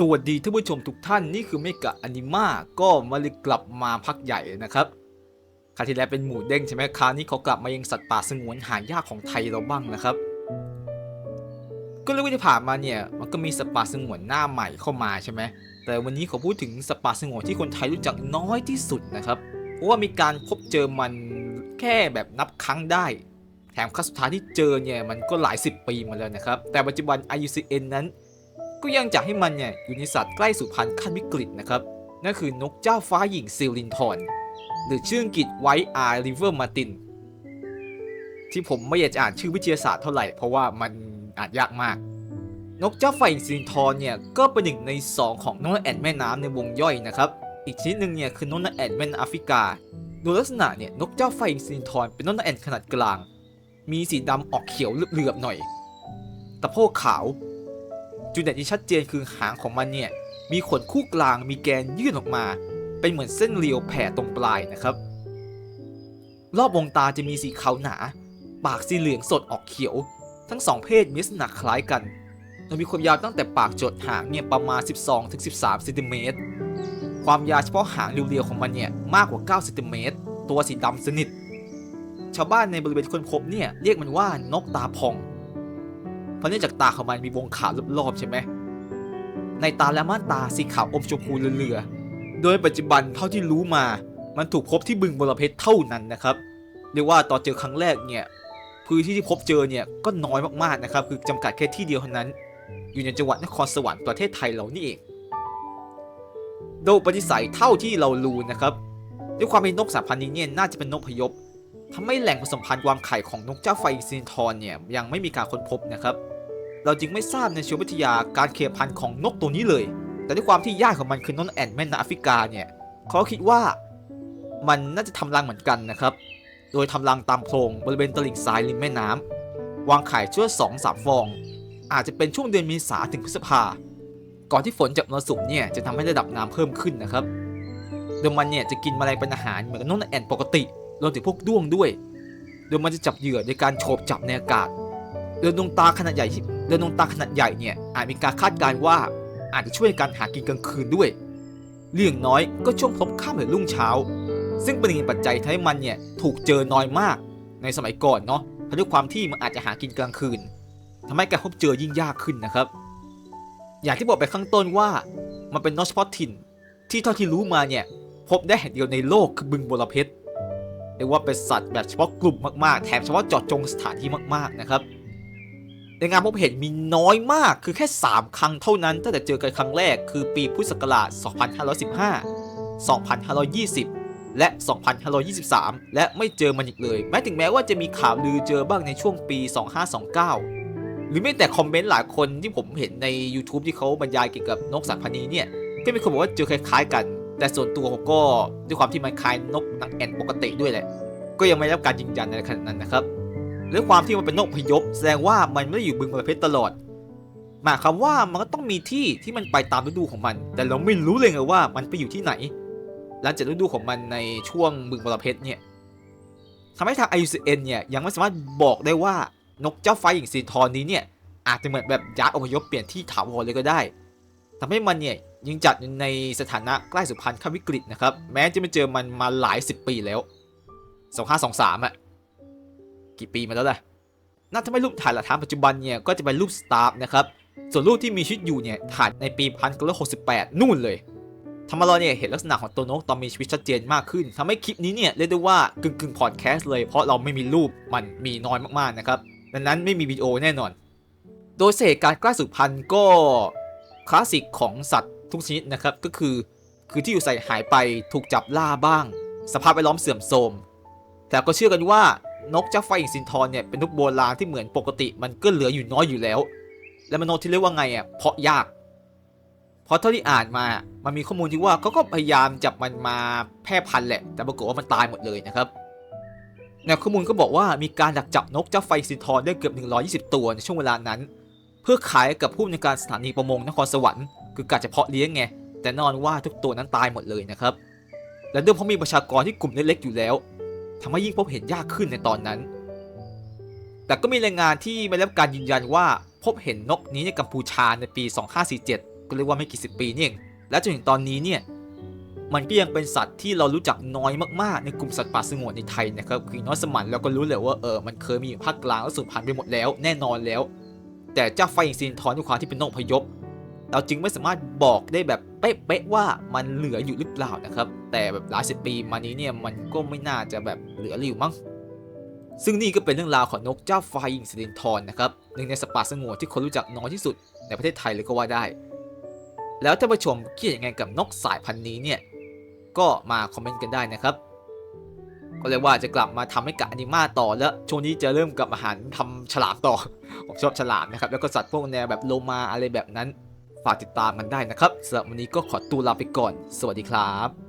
สวัสดีท่านผู้ชมทุกท่านนี่คือเมกะอนิมาก็มาเลยกลับมาพักใหญ่นะครับคราวที่แล้วเป็นหมูเด้งใช่ไหมคราวนี้เขากลับมายังสัตว์ป่าสงวนหายากของไทยเราบ้างนะครับ ก็เรื่องที่ผ่านมาเนี่ยมันก็มีสัตว์ป่าสงวนหน้าใหม่เข้ามาใช่ไหมแต่วันนี้เขาพูดถึงสัตว์ป่าสงวนที่คนไทยรู้จักน้อยที่สุดนะครับเพราะว่ามีการพบเจอมันแค่แบบนับครั้งได้แถมครั้งสุดท้ายที่เจอเนี่ยมันก็หลายสิบปีมาแล้วนะครับแต่ปัจจุบัน IUCN นั้น ก็ยังจะให้มันเนี่ยอยู่ในสัตว์ใกล้สูญพันธุ์ขั้นวิกฤตนะครับ นั่นคือนกเจ้าฟ้าหญิงซิลินทอนหรือชื่ออังกฤษไวท์ไอริเวอร์มาตินที่ผมไม่อยากจะอ่านชื่อวิทยาศาสตร์เท่าไหร่ เพราะว่ามันอ่านยากมาก นกเจ้าฟ้าหญิงซิลินทอนเนี่ยก็เป็นหนึ่งใน 2 ของนกนางแอ่นแม่น้ำในวงย่อยนะครับ อีกชนิดหนึ่งเนี่ยคือนกนางแอ่นแม่น้ำแอฟริกาโดยลักษณะเนี่ยนกเจ้าฟ้าหญิงซิลินทอนเป็นนกนางแอ่นขนาดกลาง มีสีดำออกเขียวเหลือบๆหน่อยตะโพกขาว จุดเด่นที่ชัดเจนคือหางของมันเนี่ยมีขนคู่กลางมีแกนยื่นออกมา เป็นเหมือนเส้นเรียวแผ่ตรงปลายนะครับ รอบวงตาจะมีสีขาวหนา ปากสีเหลืองสดออกเขียว ทั้งสองเพศมีลักษณะคล้ายกันโดยมีความยาวตั้งแต่ปากจดหางเนี่ยประมาณ 12-13เซนติเมตรความยาวเฉพาะหางเรียวๆของมันเนี่ยมากกว่า9เซนติเมตรตัวสีดำสนิท ชาวบ้านในบริเวณคนพบเนี่ยเรียกมันว่านกตาพอง ราะเนื่องจากตาของมันมีวงขาวรอบๆใช่ไหมในตาและม่านตาสีขาวอมชมพูเรือๆโดยปัจจุบันเท่าที่รู้มา มันถูกพบที่บึงบรเพชรเท่านั้นนะครับ เรียกว่าตอนเจอครั้งแรกเนี่ยพื้นที่ที่พบเจอเนี่ยก็น้อยมากๆนะครับ คือจำกัดแค่ที่เดียวเท่านั้น อยู่ในจังหวัดนครสวรรค์ประเทศไทยเรานี่เอง โดยปฏิสัยเท่าที่เรารู้นะครับ ด้วยความเป็นนกสายพันธุ์นี้เนี่ยน่าจะเป็นนกพยพทำให้แหล่งผสมพันธุ์วางไข่ของนกเจ้าไฟซินทอนเนี่ยยังไม่มีการค้นพบนะครับ เราจึงไม่ทราบในเชิงวิทยาการเขยพันธุ์ของนกตัวนี้เลย แต่ด้วยความที่ญาติของมันคือนกแอ่นแม่นาแอฟริกาเนี่ยเขาคิดว่ามันน่าจะทำรังเหมือนกันนะครับ โดยทำรังตามโพรงบริเวณตลิ่งทรายริมแม่น้ำวางไข่ชั่วสองสามฟอง อาจจะเป็นช่วงเดือนเมษาถึงพฤษภา ก่อนที่ฝนจากมรสุมเนี่ยจะทำให้ระดับน้ำเพิ่มขึ้นนะครับ โดยมันเนี่ยจะกินแมลงเป็นอาหารเหมือนกับนกแอ่นปกติรวมถึงพวกด้วงด้วย โดยมันจะจับเหยื่อโดยการโฉบจับในอากาศเรือนดวงตาขนาดใหญ่ที่ เรือนดวงตาขนาดใหญ่เนี่ยอาจมีการคาดการณ์ว่าอาจจะช่วยในการหากินกลางคืนด้วยเรื่องน้อยก็ช่วงพบค่ำหรือรุ่งเช้า ซึ่งเป็นหนึ่งปัจจัยทำให้มันเนี่ยถูกเจอน้อยมากในสมัยก่อนเนาะเพราะด้วยความที่มันอาจจะหากินกลางคืนทำให้การพบเจอยิ่งยากขึ้นนะครับ อย่างที่บอกไปข้างต้นว่ามันเป็นนกเฉพาะถิ่นที่เท่าที่รู้มาเนี่ยพบได้แห่งเดียวในโลกคือบึงบรเพชรเรียกว่าเป็นสัตว์แบบเฉพาะกลุ่มมากๆ แถมเฉพาะเจาะจงสถานที่มากๆนะครับ ในงานพบเห็นมีน้อยมากคือแค่ 3 ครั้งเท่านั้นตั้งแต่เจอกันครั้งแรกคือปีพุทธศักราช 2515 2520 และ 2523 และไม่เจอมันอีกเลย แม้ถึงแม้ว่าจะมีข่าวลือเจอบ้างในช่วงปี 2529 หรือแม้แต่คอมเมนต์หลายคนที่ผมเห็นใน YouTube ที่เขาบรรยายเกี่ยวกับนกสายพันธุ์นี้เนี่ยก็มีคนบอกว่าเจอคล้ายๆกัน แต่ส่วนตัวผมก็ด้วยความที่มันคล้ายนกนางแอ่นปกติด้วยแหละก็ยังไม่รับการยืนยันในขนาดนั้นนะครับ ด้วยความที่มันเป็นนกพยพแสดงว่ามันไม่ได้อยู่บึงบรเพชรตลอดหมายความว่ามันก็ต้องมีที่ที่มันไปตามฤดูของมัน แต่เราไม่รู้เลยไงว่ามันไปอยู่ที่ไหน หลังจากฤดูของมันในช่วงบึงบรเพชรเนี่ยทำให้ทาง IUCN เนี่ยยังไม่สามารถบอกได้ว่านกเจ้าไฟหญิงซีทอนนี้เนี่ยอาจจะเหมือนแบบย้ายอพยพเปลี่ยนที่ถาวรเลยก็ได้ทำให้มันเนี่ยยังจัดในสถานะใกล้สุพรรณขั้นวิกฤตนะครับ แม้จะไม่เจอมันมาหลายสิบปีแล้ว 2523อะ กี่ปีมาแล้วล่ะน่าจะไม่รูปถ่ายหลักฐานปัจจุบันเนี่ยก็จะเป็นรูปสตาร์ฟนะครับ ส่วนรูปที่มีชีวิตอยู่เนี่ยถ่ายในปี1968นู่นเลยทำให้เราเนี่ยเห็นลักษณะของตัวนกตอนมีชีวิตชัดเจนมากขึ้นทำให้คลิปนี้เนี่ยเรียกได้ว่ากึ่งกึ่งพอดแคสต์เลยเพราะเราไม่มีรูปมันมีน้อยมากๆนะครับดังนั้นไม่มีวิดีโอแน่นอน โดยเหตุการใกล้สูญพันธุ์ก็คลาสสิกของสัตว์ทุกชนิดนะครับก็คือ คือที่อยู่ใส่หายไปถูกจับล่าบ้าง สภาพแวดล้อมเสื่อมโทรมแต่ก็เชื่อกันว่า นกเจ้าไฟอิงซินทอนเนี่ยเป็นนกโบราณที่เหมือนปกติ มันก็เหลืออยู่น้อยอยู่แล้ว และมันนกที่เรียกว่าไงอะเพาะยาก เพราะเท่าที่อ่านมา มันมีข้อมูลที่ว่าเขาก็พยายามจับมันมาแพร่พันธุ์แหละ แต่ปรากฏว่ามันตายหมดเลยนะครับแนวข้อมูลก็บอกว่ามีการดักจับนกเจ้าไฟซินทอนได้เกือบ 120 ตัวในช่วงเวลานั้น เพื่อขายกับผู้ในวยการสถานีประมงนครสวรรค์คือการเฉพาะเลี้ยงไงแต่นอนว่าทุกตัวนั้นตายหมดเลยนะครับและด้วยเพราะมีประชากรที่กลุ่มเล็กๆอยู่แล้ว ทำให้ยิ่งพบเห็นยากขึ้นในตอนนั้น แต่ก็มีรายงานที่ไม่รับการยืนยันว่าพบเห็นนกนี้ในกัมพูชาในปี 2547 ก็เรียกว่าไม่กี่สิบปีนี่เอง และจนถึงตอนนี้เนี่ย มันก็ยังเป็นสัตว์ที่เรารู้จักน้อยมากๆ ในกลุ่มสัตว์ป่าสงวนในไทยนะครับ คือน้อยสมันเราก็รู้เลยว่าเออ มันเคยมีอยู่ภาคกลางแล้วสูญพันธุ์ไปหมดแล้วแน่นอนแล้ว แต่เจ้าไฟอย่างซินทอนด้วยความที่เป็นนกพยพ เราจึงไม่สามารถบอกได้แบบเป๊ะๆว่ามันเหลืออยู่หรือเปล่านะครับ แต่แบบหลายสิบปีมานี้เนี่ยมันก็ไม่น่าจะแบบเหลืออยู่มั้งซึ่งนี่ก็เป็นเรื่องราวของนกเจ้าไฟหญิงสิรินทรนะครับหนึ่งในสัตว์ป่าสงวนที่คนรู้จักน้อยที่สุดในประเทศไทยเลยก็ว่าได้ แล้วท่านผู้ชมคิดยังไงกับนกสายพันธุ์นี้เนี่ยก็มาคอมเมนต์กันได้นะครับ ก็เรียว่าจะกลับมาทำให้กับอนิมาต่อแล้วช่วงนี้จะเริ่มกับมาหันทำฉลามต่อผมชอบฉลามนะครับแล้วก็สัตว์พวกแนวแบบโลมาอะไรแบบนั้น ฝากติดตามกันได้นะครับสำหรับวันนี้ก็ขอตัวลาไปก่อน สวัสดีครับ